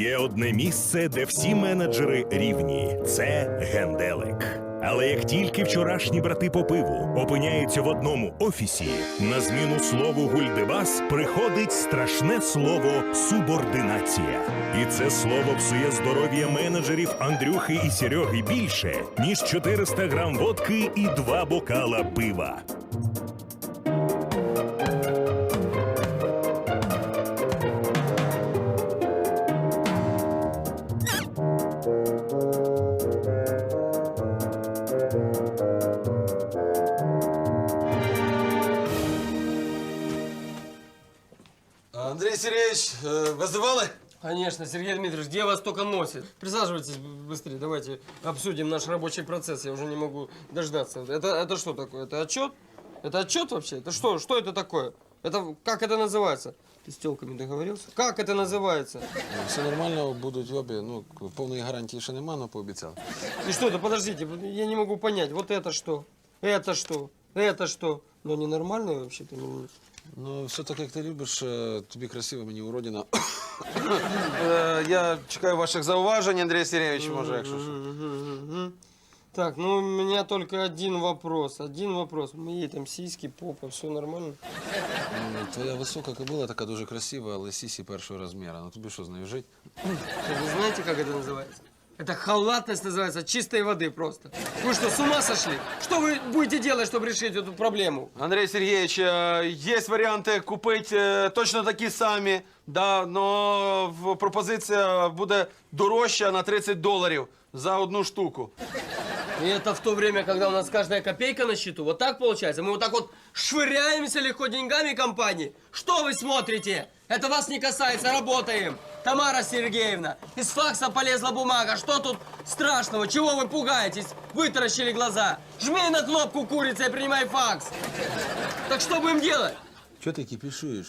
Є одне місце, де всі менеджери рівні. Це генделик. Але як тільки вчорашні брати по пиву опиняються в одному офісі, на зміну слову гульдебас приходить страшне слово субординація. І це слово псує здоров'я менеджерів Андрюхи і Сереги більше, ніж 400 грам водки і два бокала пива. Андрей Сергеевич, э, вызывали? Конечно, Сергей Дмитриевич, где вас только носит? Присаживайтесь быстрее, давайте обсудим наш рабочий процесс. Я уже не могу дождаться. Это, это что такое? Это отчет? Это отчет вообще? Это что? Что это такое? Это как это называется? Ты с телками договорился? Как это называется? Все нормально, будуть обі. Ну, повної гарантії ще нема, але пообіцяв. И что это? Подождите, я не могу понять. Вот это что? Это что? Это что? Ну, ненормальное вообще-то. Ну, Ну, все так, як ти любиш, е, тобі красиво, мені уродина. Е, Я чекаю ваших зауважень, Андрій Сергійович, може, якщо що. Мгм, мгм. Так, ну у меня только один вопрос. Один вопрос. Мои там сиськи, попа, все нормально? Ну, Твоя висока кобила така дуже красива, але сісі першого розміру. Ну тобі що, з нею жить? Вы знаете, как это называется? Это халатность называется чистой воды просто. Вы что, с ума сошли? Что вы будете делать, чтобы решить эту проблему? Андрій Сергійович, е, є варіанти купити е, точно такі самі, да, но в- пропозиція буде дорожча на 30 доларів за одну штуку. И это в то время, когда у нас каждая копейка на счету. Вот так получается? Мы вот так вот швыряемся легко деньгами компании. Что вы смотрите? Это вас не касается, работаем. Тамара Сергеевна, из факса полезла бумага. Что тут страшного? Чего вы пугаетесь? Вытаращили глаза. Жми на кнопку курица и принимай факс. Так что будем делать? Чого ти кипішуєш?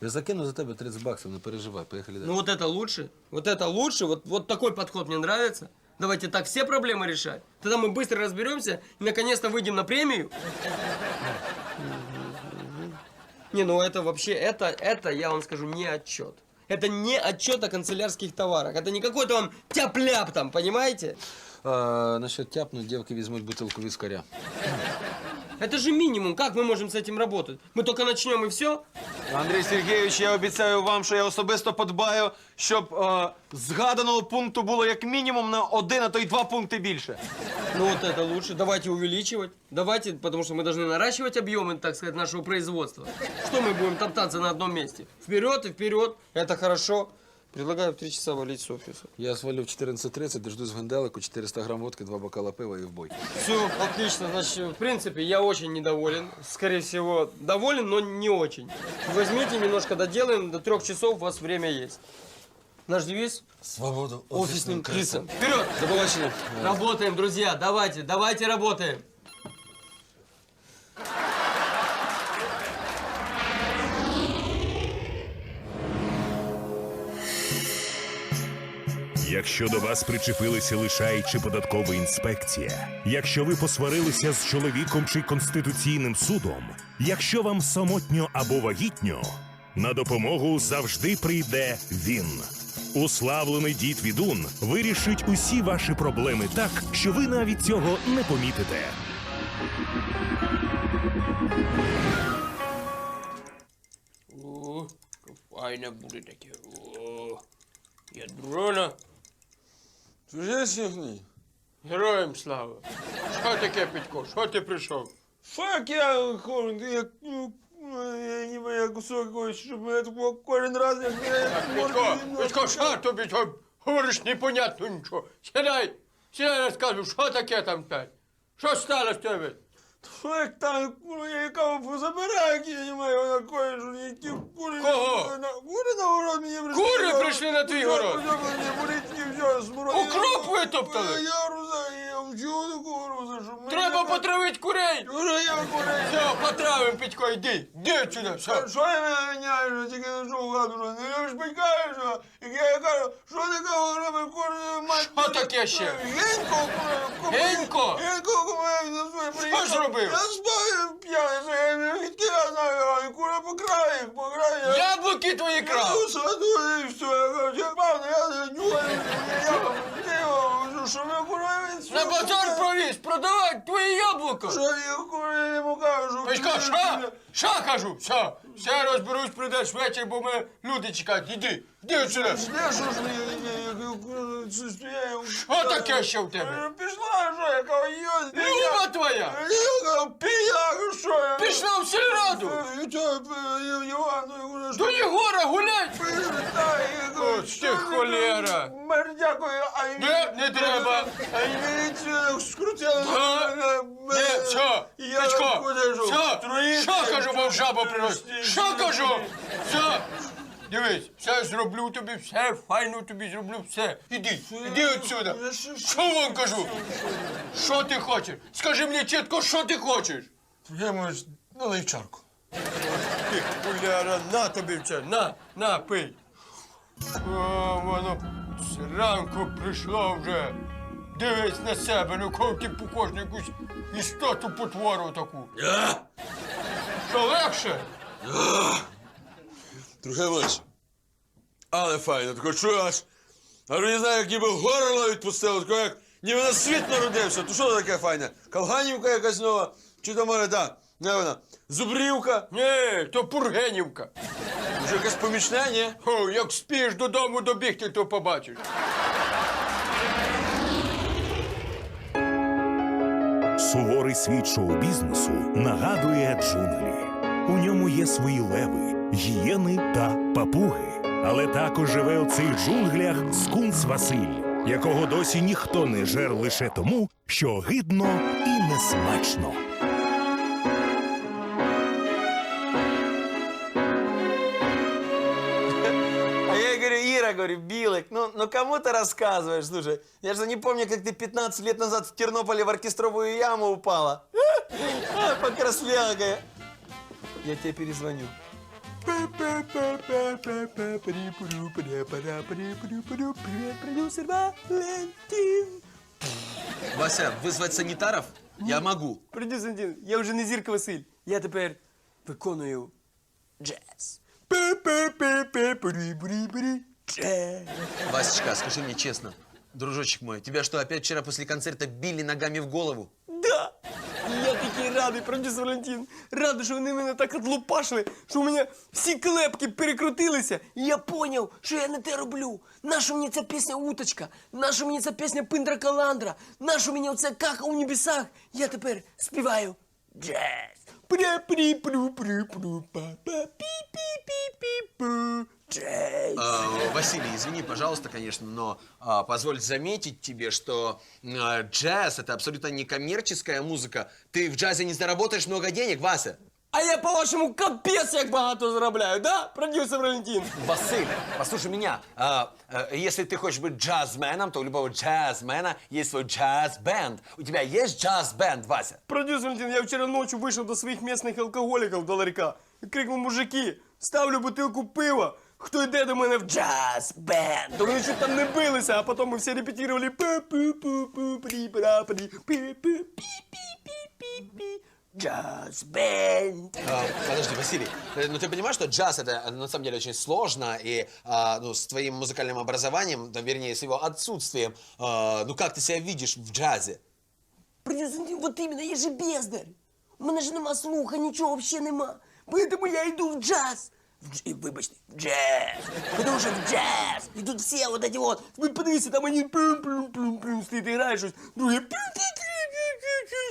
Я закину за тебе 30 баксів, не переживай, поїхали далі. Ну вот это лучше. Вот это лучше. Вот, вот такой подход мне нравится. Давайте так все проблемы решать. Тогда мы быстро разберемся и наконец-то выйдем на премию. Не, ну это вообще, это, это, я вам скажу, не отчет. Это не отчет о канцелярских товарах. Это не какой-то вам тяп-ляп там, понимаете? А, насчет тяпнуть, дівки візьмуть бутилку віскаря. Это же минимум. Как мы можем с этим работать? Мы только начнем и все? Андрій Сергійович, я обіцяю вам, що я особисто подбаю, щоб е, згаданого пункту було як мінімум на один, а то й два пункти більше. Ну вот это лучше. Давайте увеличивать. Давайте, потому что мы должны наращивать объемы, так сказать, нашего производства. Что мы будем топтаться на одном месте? Вперед и вперед. Это хорошо. Предлагаю в три часа валить с офиса. Я свалю в 14.30, дождусь генделику, 400 грам водки, два бокала пива і в бой. Все, отлично. Значит, в принципе, я очень недоволен. Скорее всего, доволен, но не очень. Возьмите, немножко доделаем. До трех часов у вас время есть. Наш девиз Свободу офисным крысам. Вперед! Побачення. Работаем, друзья. Давайте, давайте работаем. Якщо до вас причепилися лишай податкова інспекція, якщо ви посварилися з чоловіком чи конституційним судом, якщо вам самотньо або вагітньо, на допомогу завжди прийде він. Уславлений дід Відун вирішить усі ваші проблеми так, що ви навіть цього не помітите. О, файне буде таке. О, ядрона. Їхній? Героям слава. Що таке, Петько? Що ти прийшов? Фак, я хор, я, ну, я ніби як кусок ось, щоб я такого кожен раз, як я Петько, Петько, що тобі там говориш непонятно нічого? Сідай, сідай, розказуй, що таке там п'ять? Що сталося в тебе? Як там, курва, я каву забираю, як я не маю, вона кое, що які кури. Кого? на- Кури на город мені прийшли. Кури прийшли на твій город? Укроп витоптали? Я руса, я вчу таку руса, що ми... Треба потравити курей! Уже я курей. Все, потравим, Петько, йди, йди сюди, все. Що я мене міняєш, що тільки хату, що не любиш батькаєш, що? Як я кажу, що такого робить курва мать? Що таке ще? Генько, курва. Генько? Генько, курва, на своє приїхав. зробив? Я спав п'яний, що я не я знаю, а курва по краї, по краї. Яблуки твої крав! Я саду і все, я кажу, я пав, я Що ви курили? На базар провіз, продавай твої яблука. Що я хуй не кажу? Печка, що? Що кажу? Все, все розберусь, прийдеш ввечері, бо ми люди чекають. Іди, іди сюди. Де що ж мені? Що таке ще в тебе? Пішла, що я кажу. Люба твоя! Люба, піяк, що я? Пішла в сільраду! Івану, До Єгора гулять! От ти холєра. Дякую, а й- Не, не треба. А й міліцію скрутили. Не, все, Я Петько, все, що кажу, мов жаба приносить? Що кажу? Все, дивись, все зроблю тобі, все файно тобі зроблю, все. Іди, іди отсюда. Що вам кажу? Що ти хочеш? Скажи мені чітко, що ти хочеш? Я можу, налий чарку. Ти, на тобі це, на, на, пий. О, воно зранку прийшло вже. Дивись на себе, ну кого ти похож на якусь істоту потвору таку. Що легше? Трохи лише. Але файно, тако чую аж. Аж не знаю, як ніби горло відпустило, тако як ніби на світ народився. То що таке файне? Калганівка якась нова? Чи то може та? Не вона. Зубрівка? Ні, то Пургенівка. Може якась помічне, ні? О, як спієш додому добігти, то побачиш. Суворий світ шоу-бізнесу нагадує джунглі. У ньому є свої леви, гієни та папуги. Але також живе у цих джунглях скунс Василь, якого досі ніхто не жер лише тому, що гидно і несмачно. А я говорю, Ира, говорю, Билык, ну, ну кому ты рассказываешь, слушай? Я же не помню, как ты 15 лет назад в Тернополе в оркестровую яму упала. А, Покраснела, говорю. Я тебе перезвоню. Продюсер Валентин. Вася, вызвать санитаров? Я могу. Продюсер, я вже не зірка Василь. Я тепер виконую джаз. Джаз. Васечка, скажи мне честно, дружочек мой, тебя что, опять вчера после концерта били ногами в голову? Да! Радий, продюсер Валентин. Радий, що вони мене так отлупашили, що у мене всі клепки перекрутилися. І я поняв, що я не те роблю. Наша мені ця пісня уточка, наша мені ця пісня Пиндра Каландра, наша мені оце кака у небесах. Я тепер співаю джаз. Пра-прі-пру-пру-пру-па-па-пі-пі-пі-пу. Джаз. А, Василий, извини, пожалуйста, конечно, но а, позволь заметить тебе, что а, джаз это абсолютно некоммерческая музыка. Ты в джазе не заработаешь много денег, Вася. А я, по-вашому, капець як багато заробляю, да, продюсер Валентин? Василий, послушай меня. А, а, если ты хочешь быть джазменом, то у любого джазмена есть свой джаз-бенд. У тебя есть джаз-бенд, Вася? Продюсер Валентин, я вчора ночью вийшов до своїх місних алкоголіків до ларька і крикнув мужики, ставлю бутилку пива, хто йде до мене в джаз бенд. То вони чуть там не билися, а потім ми всі пу пу пу пі пра пі пі пі пі пі пі пі Джаз бенд. А, Подожди, Василий, э, ну ты понимаешь, что джаз это э, на самом деле очень сложно, и а, ну, с твоим музыкальным образованием, да, вернее, с его отсутствием, а, ну как ты себя видишь в джазе? Продюсер Валентин, вот именно, я же бездарь. У мене ж нема слуха, нічого взагалі нема. Поэтому я йду в джаз. В дж... Вибачте, в джаз. Потому що в джаз. І тут всі вот эти вот. Ви подивіться, там один пум-пум-пум-пум стоїть і грає щось, другий пум-пум-пум-пум-пум,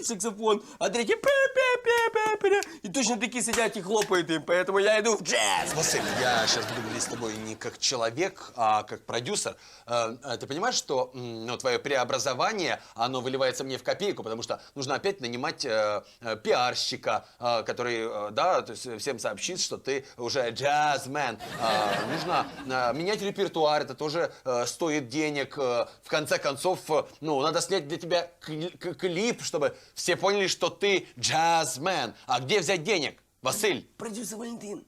саксофон, а третій пе-пе-пе-пе-пе. І точно такі сидять і хлопають їм, поэтому я йду в джаз. Василий, я сейчас буду говорить с тобой не как человек, а как продюсер. Э, э, Ты понимаешь, что м, ну, твое преобразование, оно выливается мне в копейку, потому что нужно опять нанимать э, э, пиарщика, э, который, э, да, то есть всем сообщит, что ты уже джазмен. Э, Нужно э, менять репертуар, это тоже э, стоит денег. Э, В конце концов, э, ну, надо снять для тебя кли- к- клип, чтобы все поняли, что ты джазмен. А где взять денег? Василь, Продюсер Валентин,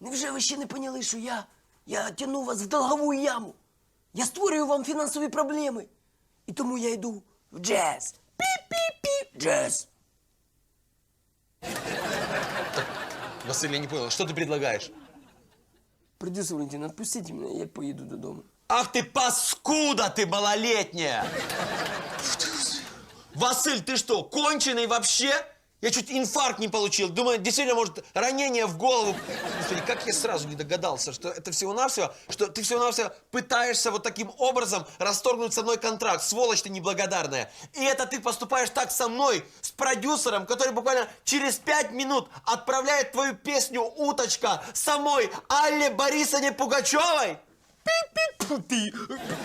невже ви ще не поняли, що я, я тяну вас в долгову яму? Я створюю вам фінансові проблеми. І тому я йду в джаз. Пі-пі-пі. Джаз. Василий, я не понял, что ты предлагаешь? Продюсер Валентин, отпустите мене, я поїду додому. Ах ты паскуда ты малолетняя! Василь, ты что, конченый вообще? Я чуть инфаркт не получил. Думаю, действительно, может, ранение в голову. Господи, как я сразу не догадался, что это всего-навсего, что ты всего-навсего пытаешься вот таким образом расторгнуть со мной контракт. Сволочь ты неблагодарная. И это ты поступаешь так со мной, с продюсером, который буквально через пять минут отправляет твою песню «Уточка» самой Алле Борисовне Пугачевой? Ты,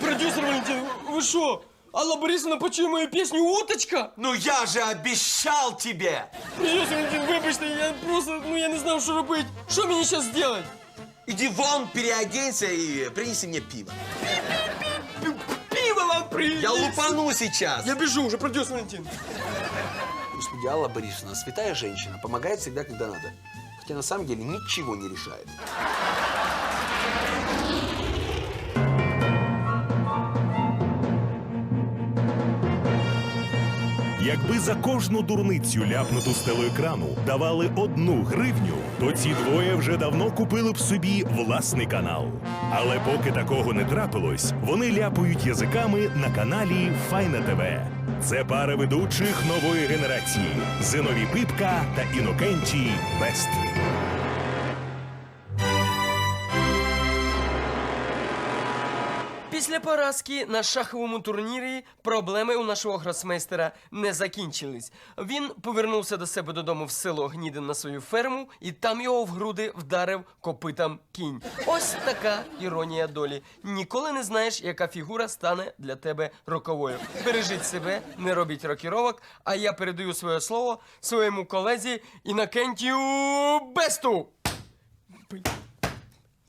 продюсер Валентин, вы что? Алла Борисовна почує мою песню «Уточка»? Ну я же обещал тебе! Продюсер Валентин, вибачте, я просто, ну я не знав, що робити. Що мені зараз зробити? Иди вон, переоденься и принеси мне пиво. Пиво вам принес. Я лупану сейчас. Я бежу уже, продюсер Валентин. Господи, Алла Борисовна, святая женщина, помогает всегда, когда надо. Хотя на самом деле ничего не решает. Якби за кожну дурницю ляпнуту з телеекрану давали одну гривню, то ці двоє вже давно купили б собі власний канал. Але поки такого не трапилось, вони ляпають язиками на каналі Файна ТВ. Це пара ведучих нової генерації Зиновій Пипка та Інокентій Бест. Поразки на шаховому турнірі проблеми у нашого гросмейстера не закінчились. Він повернувся до себе додому в село Гнідин на свою ферму, і там його в груди вдарив копитом кінь. Ось така іронія долі. Ніколи не знаєш, яка фігура стане для тебе роковою. Бережіть себе, не робіть рокіровок, а я передаю своє слово своєму колезі Інокентію Бесту.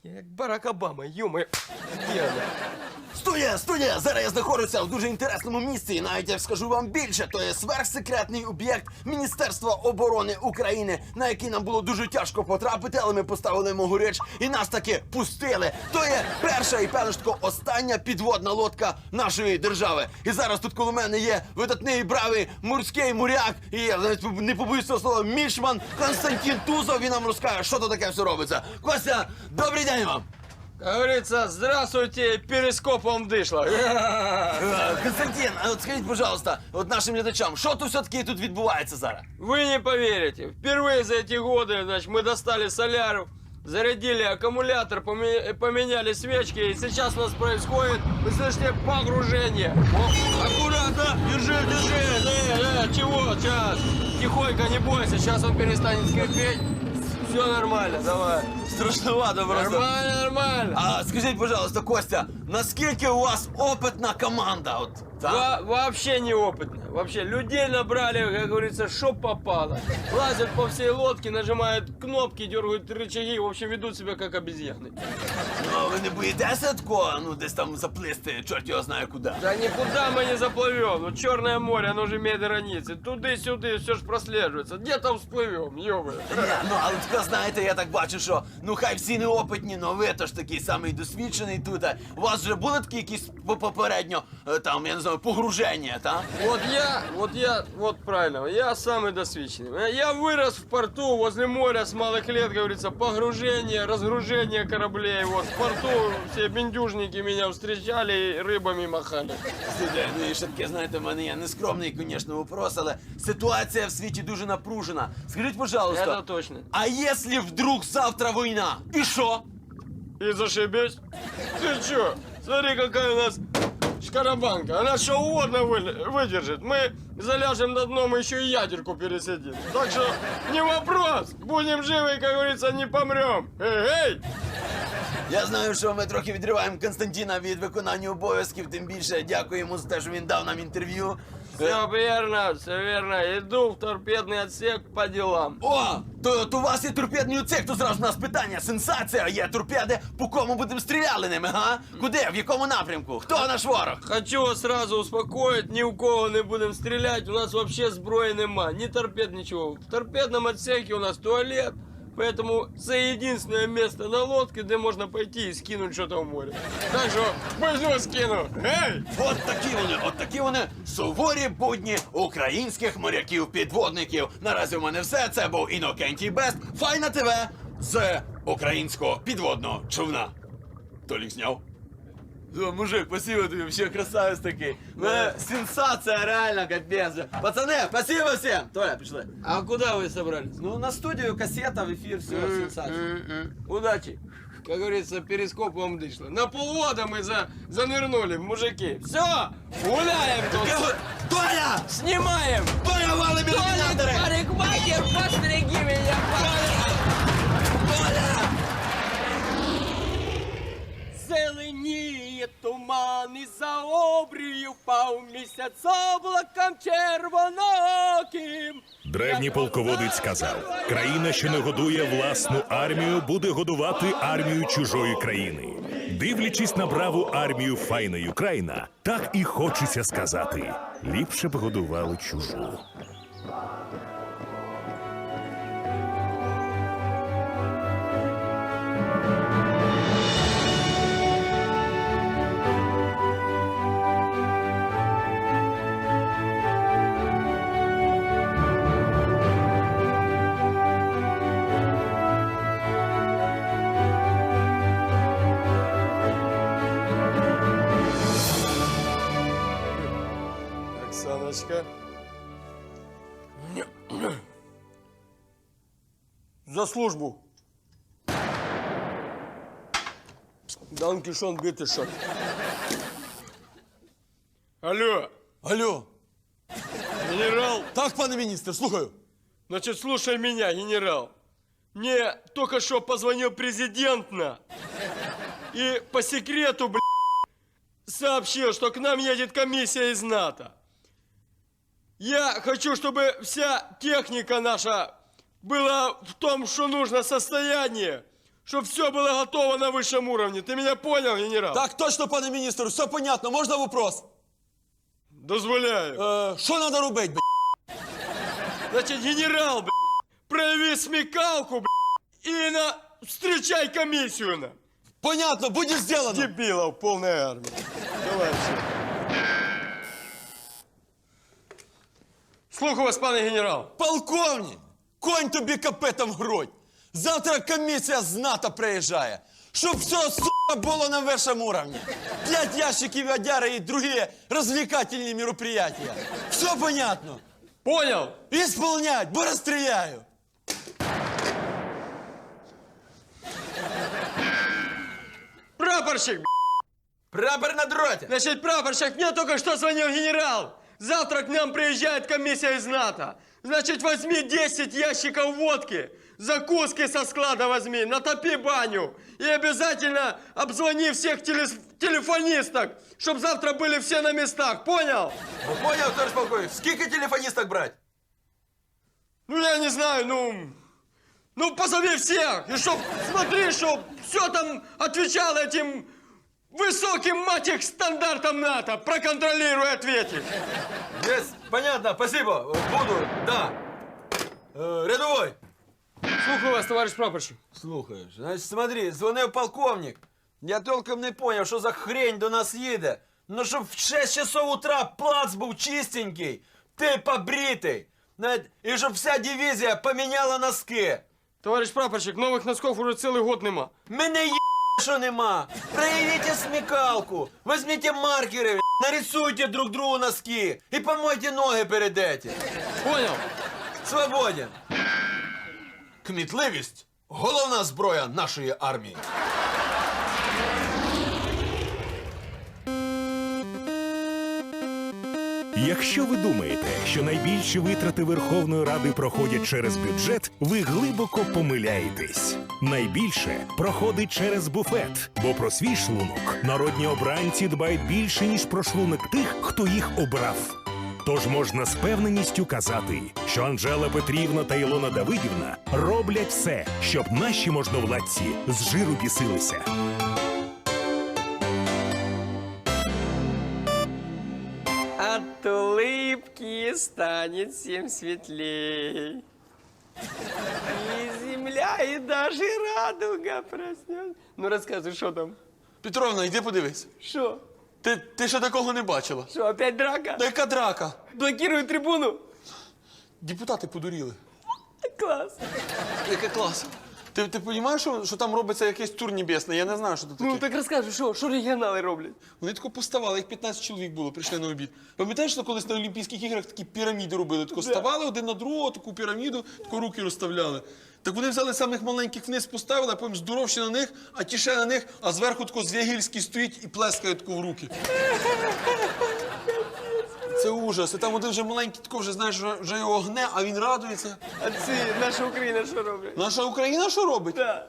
Як Барак Обама, йома. Діана. Студія, студія! Зараз я знаходжуся в дуже інтересному місці. І навіть я скажу вам більше, то є сверхсекретний об'єкт Міністерства оборони України, на який нам було дуже тяжко потрапити, але ми поставили могорич і нас таки пустили. То є перша і певно ж таки остання підводна лодка нашої держави. І зараз тут коло мене є видатний бравий морський моряк, і я навіть не побоюсь цього слова мішман Константин Тузов. Він нам розкаже, що то таке все робиться. Костя, добрий день вам! Как говорится, здравствуйте, перископом дышло. Е, Константин, а от скажіть, пожалуйста, от нашим глядачам, що тут все-таки тут відбувається зараз? Вы не поверите, впервые за эти годы, значит, мы достали соляру, зарядили аккумулятор, поме- поменяли свечки, и сейчас у нас происходит, вы слышите, погружение. О, аккуратно, держи, держи, э, э, чего, сейчас, тихонько, не бойся, сейчас он перестанет скрипеть. Все нормально, давай. Страшновато просто. Нормально, нормально. А скажіть, пожалуйста, Костя, наскільки у вас опитна команда? От, так? Во- вообще неопытно. Вообще, людей набрали, как говорится, что попало. Лазят по всей лодке, нажимают кнопки, дергают рычаги, в общем, ведут себя как обезьяны. Ну, ви не боїтеся такого, ну, десь там заплисти, чорт його знає куди. Да никуда мы не заплывем. Ну, Черное море, оно же имеет границы. Туды-сюды, все ж прослеживается. Где там всплывем, ё Ні, ну, але таке, знаєте, я так бачу, що ну хай всі неопитні, но ви то ж такий самий досвідчений тут. а У вас вже були такі якісь по- попередньо, е, там, я не знаю, погруження, так? Вот я, вот я, вот правильно, я самый досвеченный. Я вырос в порту возле моря с малых лет, говорится, погружение, разгружение кораблей. Вот в порту все бендюжники меня встречали и рыбами махали. Слухай, ну і ще таке, знаєте, в мене є нескромний, звісно, вопрос, але ситуація в світі дуже напружена. Скажіть, пожалуйста, Это точно. а якщо вдруг завтра війна? І що? И зашибись. Ты чё? Смотри, какая у нас шкарабанка. Она что угодно вы- выдержит. Мы заляжем на дно, мы еще и ядерку пересидим. Так что не вопрос. Будем живы, как говорится, не помрем. Эй, эй! Я знаю, що ми трохи відриваємо Константина від виконання обов'язків, тим більше дякую йому за те, що він дав нам інтерв'ю. Все верно, все верно. Иду в торпедный отсек по делам. О, то, то у вас є торпедний оцек, то зразу у нас питання. Сенсація, є торпеди, по кому будемо стріляли ними, га? Куди? В якому напрямку? Хто наш ворог? Хочу вас сразу успокоить, ни у кого не будем стрелять, у нас вообще зброї нема, ни торпед, ничего. В торпедном отсеке у нас туалет, поэтому это единственное место на лодке, где можно пойти и скинуть что-то в море. Так что, возьму, скину. Эй! От такі вони, от такі вони суворі будні українських моряків-підводників. Наразі у мене все. Це був Інокентій Бест. Файна ТВ з українського підводного човна. Толік зняв. О, мужик, спасибо тобі, вообще красавець такий. У мене сенсація реально, капець. Пацани, спасибо всім. Толя, пішли. А куда вы собрались? Ну, на студію, касета, в ефір, все, сенсація. Удачі. Как говорится, перископ вам дышло. На полгода мы за, занырнули, мужики. Все, гуляем тут. Толя! Снимаем. За обрію впав місяць облаком червоноким. Древній полководець сказав: країна, що не годує власну армію, буде годувати армію чужої країни. Дивлячись на браву армію файної Україна, так і хочеться сказати: ліпше б годували чужу. За службу. Данкишон Битышев. Алло, Алло, генерал. так, пане міністр, слухаю. Значит, слушай меня, генерал. Мне только что позвонил президент на. И по секрету, бля, сообщил, что к нам едет комиссия из НАТО. Я хочу, чтобы вся техника наша была в том, что нужно состоянии. Чтобы все было готово на высшем уровне. Ты меня понял, генерал? Так точно, пане міністр, все понятно. Можна вопрос? Дозволяю. Е, що треба робити, б***? Значит, генерал, бля, прояви смекалку, бля, и на... встречай комиссию, на. Понятно, буде зроблено. Дебилов полной армии. Давай все. Слухаю вас, пане генерал. Полковник, конь тобі капетом в грудь. Завтра комісія з НАТО приїжджає. Щоб все, сука, було на вищому уровні. П'ять ящиків водяра і другі розвлекательні мероприятия. Все понятно. Понял? Исполнять, бо розстріляю. Прапорщик, б***ь. Прапор на дроті. Значит, прапорщик, мне только что звонил генерал. Завтра к нам приезжает комиссия из НАТО. Значит, возьми 10 ящиков водки, закуски со склада возьми, натопи баню. И обязательно обзвони всех телес- телефонисток, чтобы завтра были все на местах. Понял? Ну, Поняв, товариш полковник, скільки телефоністок брати? Ну, я не знаю, ну... Ну, позови всех, и чтоб, смотри, чтоб все там отвечало этим высоким, мать их, стандартам НАТО. Проконтролируй, ответишь. Есть, понятно, спасибо. Буду, да. Е, рядовой. Слухаю вас, товарищ прапорщик. Слухаєш, значить, смотри, дзвонив полковник. Я толком не поняв, що за хрень до нас їде. Ну, щоб в 6 часов утра плац був чистенький, ти побритий. Навіть, і щоб вся дивізія поміняла носки. Товарищ прапорщик, новых носков уже целый год нема. Мене є, що нема. Проявите смікалку, візьміть маркери, нарисуйте друг другу носки і помойте ноги перед этим. Понял? Свободен. Кмітливість головна зброя нашої армії. Якщо ви думаєте, що найбільші витрати Верховної Ради проходять через бюджет, ви глибоко помиляєтесь. Найбільше проходить через буфет, бо про свій шлунок народні обранці дбають більше ніж про шлунок тих, хто їх обрав. Тож можна з певненістю казати, що Анжела Петрівна та Ілона Давидівна роблять все, щоб наші можновладці з жиру бісилися. Станет всем светлей. И земля, и даже радуга проснет. Ну рассказывай, что там? Петровна, йди подивись. Что? Ти, ти ще такого не бачила. Что, опять драка? Та яка драка? Блокируют трибуну? Депутати подуріли. Класс. Яке клас. Ти, ти розумієш, що, що там робиться якийсь тур небесний? Я не знаю, що це таке. Ну так розкажи, що, що регіонали роблять? Вони тако поставали, їх 15 чоловік було, прийшли на обід. Пам'ятаєш, що колись на Олімпійських іграх такі піраміди робили? Тако ставали один на другого, таку піраміду, тако руки розставляли. Так вони взяли самих маленьких вниз поставили, а потім здоровші на них, а ті ще на них, а зверху тако Звягільський стоїть і плескає тако в руки. Це ужас. І там один вже маленький, тако вже знаєш, вже- вже його гне, а він радується. А ці наша Україна що робить? Наша Україна що робить? Да.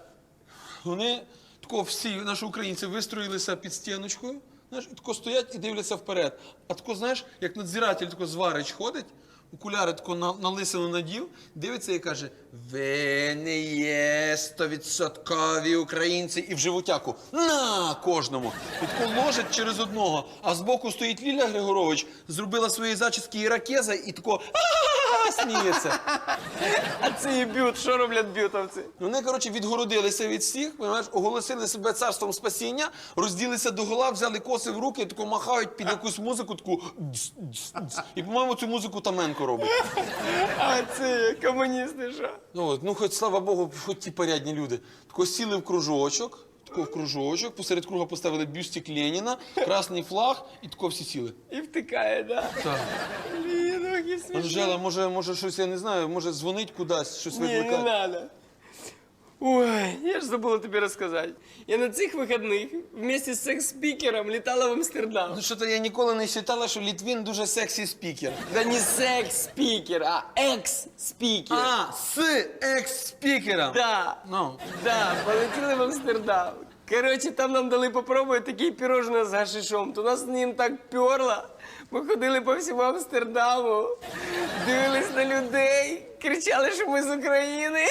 Вони тако всі наші українці вистроїлися під стіночкою, знаєш, і тако стоять і дивляться вперед. А тако, знаєш, як надзиратель тако зварич ходить, окуляри тако на, на лисину надів, дивиться і каже: Ви не є стовідсоткові українці і в животяку. На кожному. Ложить через одного. А збоку стоїть Ліля Григорович, зробила свої зачіски і ракеза, і тако! Сміється. А ці б'ют, що роблять б'ютовці? Вони, коротше, відгородилися від всіх, понимаєш, оголосили себе царством спасіння, розділися до гола, взяли коси в руки, тако махають під якусь музику, таку «дз, дз, дз». І, по-моєму, цю музику Таменко робить. А ці комуністи що? Ну, от, ну, хоч слава Богу, хоч ті порядні люди. Тако сіли в кружочок, тако в кружочок, посеред круга поставили бюстик Леніна, красний флаг, і тако всі сіли. І втикає, да? Так. Блін, ох, і смішно. Анжела, може, може щось, я не знаю, може дзвонить кудись, щось Ні, не викликати. надо. Ой, я ж забула тобі розказати. Я на цих вихідних вместе з секс-спікером літала в Амстердам. Ну, що то я ніколи не вважала, що Літвін дуже сексі спікер. Да не секс-спікер, а екс-спікер. А, з екс-спікером. Да, Ну, да, полетіли в Амстердам. Коротше, там нам дали попробувати такі пірожне з гашишом. То нас ним так перло. Ми ходили по всьому Амстердаму, дивились на людей, кричали, що ми з України.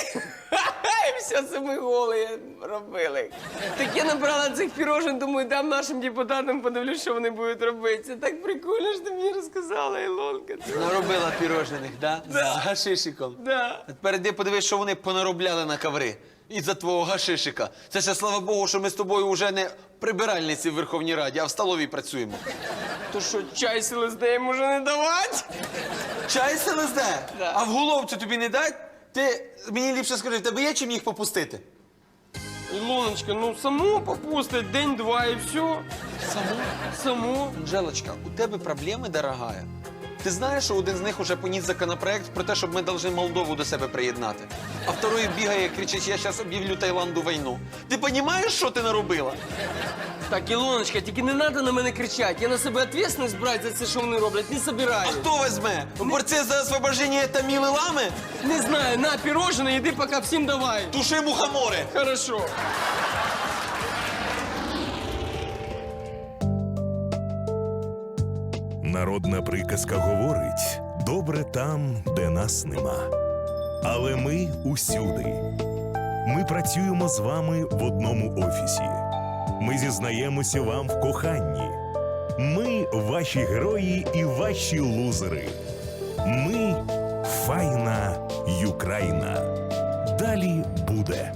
І все це ми голі робили. Так я набрала цих пірожен, думаю, дам нашим депутатам, подивлюсь, що вони будуть робити. Це так прикольно, що ти мені розказала, Ілонка. Наробила пірожених, да? З гашишиком. Да. А тепер іди подивись, що вони понаробляли на коври. Із-за твого гашишика. Це ще слава Богу, що ми з тобою вже не прибиральниці в Верховній Раді, а в столовій працюємо. То що, чай з ЛСД їм може не давати? Чай з ЛСД? Да. А в головцю тобі не дать? Ти мені ліпше скажи, в тебе є чим їх попустити? Ілоночка, ну саму попустить день-два і все. Саму? Саму. Анжелочка, у тебе проблеми, дорогая. Ти знаєш, що один з них уже поніс законопроект про те, щоб ми должны Молдову до себе приєднати. А второй бігає, кричить, я зараз об'явлю Таїланду війну. Ти розумієш, що ти наробила? Так, Ілоночка, тільки не треба на мене кричати. Я на себе відповідальність брати за це, що вони роблять, не А хто візьме? Борці за освобождення Таміли Лами? Не знаю, на пірожне, іди поки всім давай. Туши мухомори. Хорошо. Народна приказка говорить: добре там, де нас нема. Але ми усюди. Ми працюємо з вами в одному офісі. Ми зізнаємося вам в коханні. Ми ваші герої і ваші лузери. Ми файна Юкраїна. Далі буде.